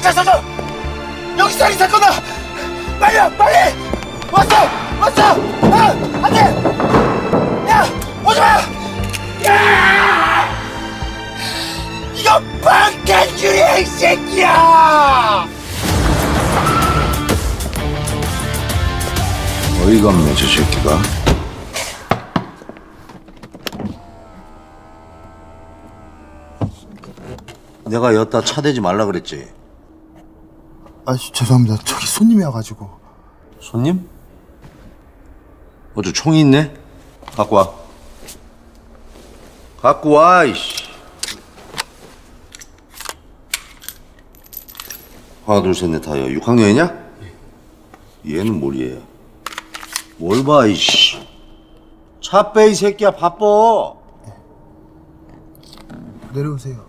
경찰서서 여기 살인 사건아! 빨리 빨리! 왔어 왔어! 아 안돼! 야 오지마! 야! 이거 방탄유리야 이 새끼야! 어이가 없네 저 새끼가. 내가 여따 차대지 말라 그랬지? 아, 죄송합니다. 저기 손님이 와가지고. 손님? 어저 총이 있네? 갖고 와 갖고 와 이씨 하나 둘 셋 넷 다여 6학년이냐? 얘는 뭘 얘야 뭘 봐 이씨 차 빼 이 새끼야 바빠 내려오세요.